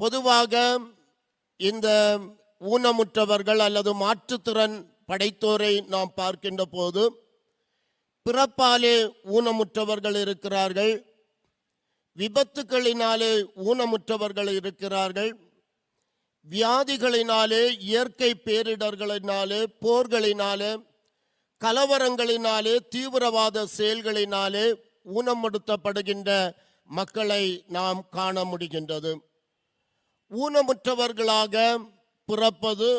பொதுவாக இந்த ஊனமுற்றவர்கள் அல்லது மாற்றுத்திறன் படைத்தோரை நாம் பார்க்கின்ற போது பிறப்பாலே ஊனமுற்றவர்கள் இருக்கிறார்கள். விபத்துக்களினாலே ஊனமுற்றவர்கள் இருக்கிறார்கள். வியாதிகளினாலே இயற்கை பேரிடர்களினாலே போர்களினாலே கலவரங்களினாலே தீவிரவாத செயல்களினாலே ஊனமுடுத்தப்படுகின்ற மக்களை நாம் காண முடிகின்றது. ஊனமுற்றவர்களாக பிறப்பது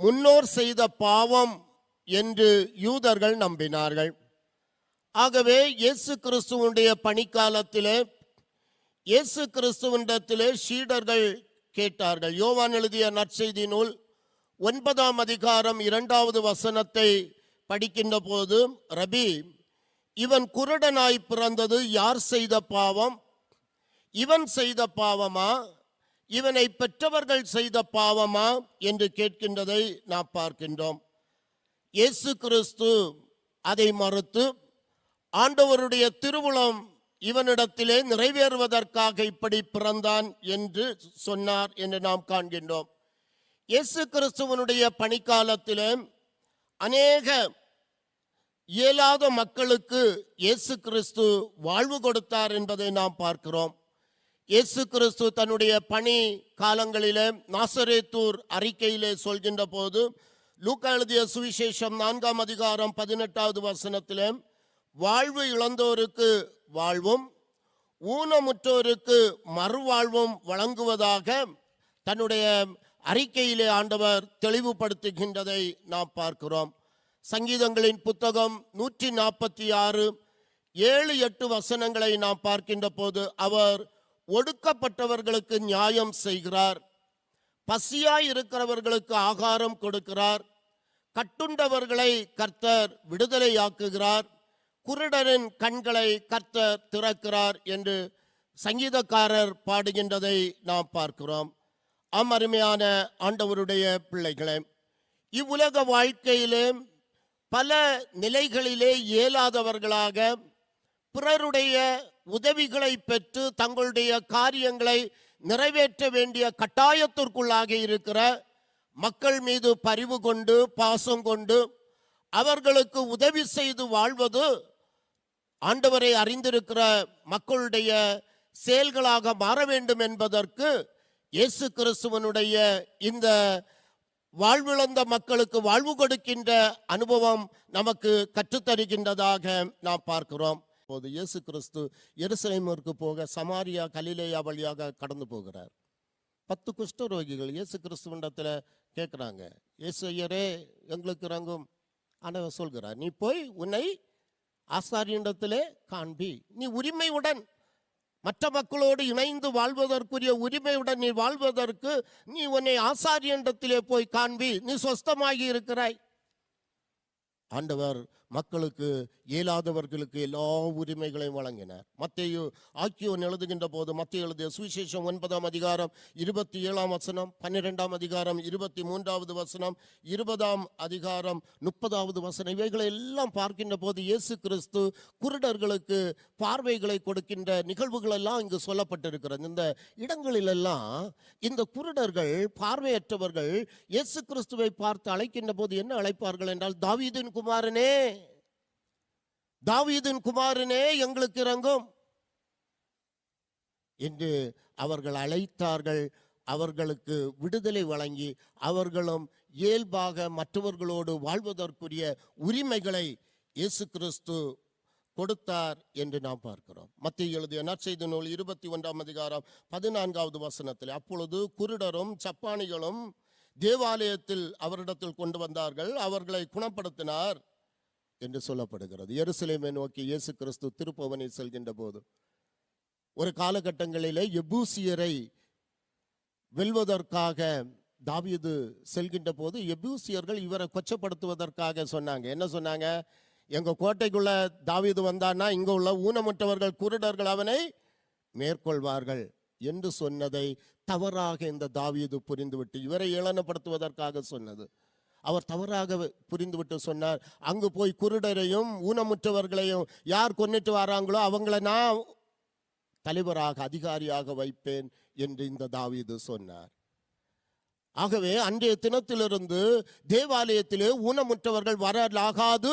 முன்னோர் செய்த பாவம் என்று யூதர்கள் நம்பினார்கள். ஆகவே இயேசு கிறிஸ்துவனுடைய பணிக்காலத்திலே இயேசு கிறிஸ்துவனிடத்திலே சீடர்கள் கேட்டார்கள். யோவான் எழுதிய நற்செய்தி நூல் ஒன்பதாம் அதிகாரம் இரண்டாவது வசனத்தை படிக்கின்ற போது ரபி இவன் குருடனாய் பிறந்தது யார் செய்த பாவம்? இவன் செய்த பாவமா? இவனை பெற்றவர்கள் செய்த பாவமா என்று கேட்கின்றதை நாம் பார்க்கின்றோம். இயேசு கிறிஸ்து அதை மறுத்து ஆண்டவருடைய திருவுளம் இவனிடத்திலே நிறைவேறுவதற்காக இப்படி பிறந்தான் என்று சொன்னார் என்று நாம் காண்கின்றோம். இயேசு கிறிஸ்துவனுடைய பணிக்காலத்திலே அநேக இயலாத மக்களுக்கு இயேசு கிறிஸ்து வாழ்வு கொடுத்தார் என்பதை நாம் பார்க்கிறோம். இயேசு கிறிஸ்து தன்னுடைய பணி காலங்களிலே நாசரேத்தூர் அறிக்கையிலே சொல்கின்ற போது லூக்கா எழுதிய சுவிசேஷம் நான்காம் அதிகாரம் பதினெட்டாவது வசனத்திலே வாழ்வு இழந்தோருக்கு வாழ்வும் ஊனமுற்றோருக்கு மறுவாழ்வும் வழங்குவதாக தன்னுடைய அறிக்கையிலே ஆண்டவர் தெளிவுபடுத்துகின்றதை நாம் பார்க்கிறோம். சங்கீதங்களின் புத்தகம் நூற்றி நாற்பத்தி ஆறு ஏழு எட்டு வசனங்களை நாம் பார்க்கின்ற போது அவர் ஒடுக்கப்பட்டவர்களுக்கு நியாயம் செய்கிறார். பசியாய் இருக்கிறவர்களுக்கு ஆகாரம் கொடுக்கிறார். கட்டுண்டவர்களை கர்த்தர் விடுதலையாக்குகிறார். குருடரின் கண்களை கர்த்தர் திறக்கிறார் என்று சங்கீதக்காரர் பாடுகின்றதை நாம் பார்க்கிறோம். ஆம் அருமையான ஆண்டவருடைய பிள்ளைகளே இவ்வுலக வாழ்க்கையிலே பல நிலைகளிலே இயலாதவர்களாக பிறருடைய உதவிகளை பெற்று தங்களுடைய காரியங்களை நிறைவேற்ற வேண்டிய கட்டாயத்திற்குள்ளாக இருக்கிற மக்கள் மீது பரிவு கொண்டு பாசம் கொண்டு அவர்களுக்கு உதவி செய்து வாழ்வது ஆண்டவரை அறிந்திருக்கிற மக்களுடைய செயல்களாக மாற வேண்டும் என்பதற்கு இயேசு கிறிஸ்துவனுடைய இந்த வாழ்விழந்த மக்களுக்கு வாழ்வு கொடுக்கின்ற அனுபவம் நமக்கு கற்றுத்தருகின்றதாக நாம் பார்க்கிறோம். போது இயேசு கிறிஸ்து எருசலேமிற்கு போக சமாரியா கலிலேயா வழியாக கடந்து போகிறார். பத்து குஷ்டரோகிகள் இயேசு கிறிஸ்துவண்டத்தில் கேட்குறாங்க இயேசு ஐயரே எங்களுக்கு இறங்கும். ஆனவர் சொல்கிறார் நீ போய் உன்னை ஆசாரியனிடத்திலே காண்பி. நீ உரிமையுடன் மற்ற மக்களோடு இணைந்து வாழ்வதற்குரிய உரிமையுடன் நீ வாழ்வதற்கு நீ உன்னை ஆசாரியனிடத்திலே போய் காண்பி. நீ சொஸ்தமாகி இருக்கிறாய். ஆண்டவர் மக்களுக்கு இயலாதவர்களுக்கு எல்லா உரிமைகளையும் வழங்கினார். மத்தேயு ஆக்கியோன் எழுதுகின்ற போது மத்திய எழுதிய சுவிசேஷம் ஒன்பதாம் அதிகாரம் இருபத்தி ஏழாம் வசனம் பன்னிரெண்டாம் அதிகாரம் இருபத்தி மூன்றாவது வசனம் இருபதாம் அதிகாரம் முப்பதாவது வசனம் இவைகளை எல்லாம் பார்க்கின்ற போது இயேசு கிறிஸ்து குருடர்களுக்கு பார்வைகளை கொடுக்கின்ற நிகழ்வுகள் எல்லாம் இங்கு சொல்லப்பட்டிருக்கிறது. இந்த இடங்களிலெல்லாம் இந்த குருடர்கள் பார்வையற்றவர்கள் இயேசு கிறிஸ்துவை பார்த்து அழைக்கின்ற போது என்ன அழைப்பார்கள் என்றால் தாவீதின் குமாரனே! தாவீதின் குமாரனே எங்களுக்கு இறங்கும். என்று அவர்கள் அழைத்தார்கள். அவர்களுக்கு விடுதலை வழங்கி அவர்களும் இயல்பாக மற்றவர்களோடு வாழ்வதற்குரிய உரிமைகளை இயேசு கிறிஸ்து கொடுத்தார் என்று நாம் பார்க்கிறோம். மத்திய எழுதிய நற்செய்தி நூல் இருபத்தி ஒன்றாம் அதிகாரம் பதினான்காவது வசனத்தில் அப்பொழுது குருடரும் சப்பானிகளும் தேவாலயத்தில் அவரிடத்தில் கொண்டு வந்தார்கள். அவர்களை குணப்படுத்தினார். என்று சொல்லப்படுகிறது. எருசலேமை நோக்கி இயேசு கிறிஸ்து திருப்பவனை செல்கின்ற போது ஒரு காலகட்டங்களிலே எபூசியரை வெல்வதற்காக தாவியது செல்கின்ற போது எபூசியர்கள் இவரை கொச்சப்படுத்துவதற்காக சொன்னாங்க. என்ன சொன்னாங்க? எங்க கோட்டைக்குள்ள தாவியது வந்தான்னா இங்க உள்ள ஊனமுற்றவர்கள் குருடர்கள் அவனை மேற்கொள்வார்கள் என்று சொன்னதை தவறாக இந்த தாவியது புரிந்துவிட்டு இவரை இளனப்படுத்துவதற்காக சொன்னது. அவர் தவறாக புரிந்துவிட்டு சொன்னார். அங்கு போய் குருடரையும் ஊனமுற்றவர்களையும் யார் கொன்னிட்டு வராங்களோ அவங்கள நான் தலைவராக அதிகாரியாக வைப்பேன் என்று இந்த தாவீது சொன்னார். ஆகவே அன்றைய தினத்திலிருந்து தேவாலயத்திலே ஊனமுற்றவர்கள் வரலாகாது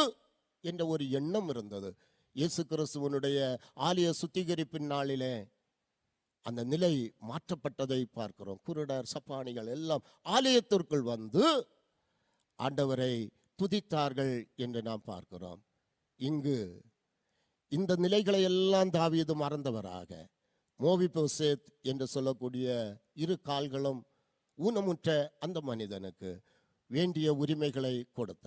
என்ற ஒரு எண்ணம் இருந்தது. இயேசு கிறிஸ்துவனுடைய ஆலய சுத்திகரிப்பின் நாளிலே அந்த நிலை மாற்றப்பட்டதை பார்க்கிறோம். குருடர் சப்பானிகள் எல்லாம் ஆலயத்திற்குள் வந்து ஆண்டவரை துதித்தார்கள் என்று நாம் பார்க்கிறோம். இங்கு இந்த நிலைகளை எல்லாம் தாவியது மறந்தவராக மோவிபோசேத் என்று சொல்லக்கூடிய இரு கால்களும் ஊனமுற்ற அந்த மனிதனுக்கு வேண்டிய உரிமைகளை கொடுத்தார்.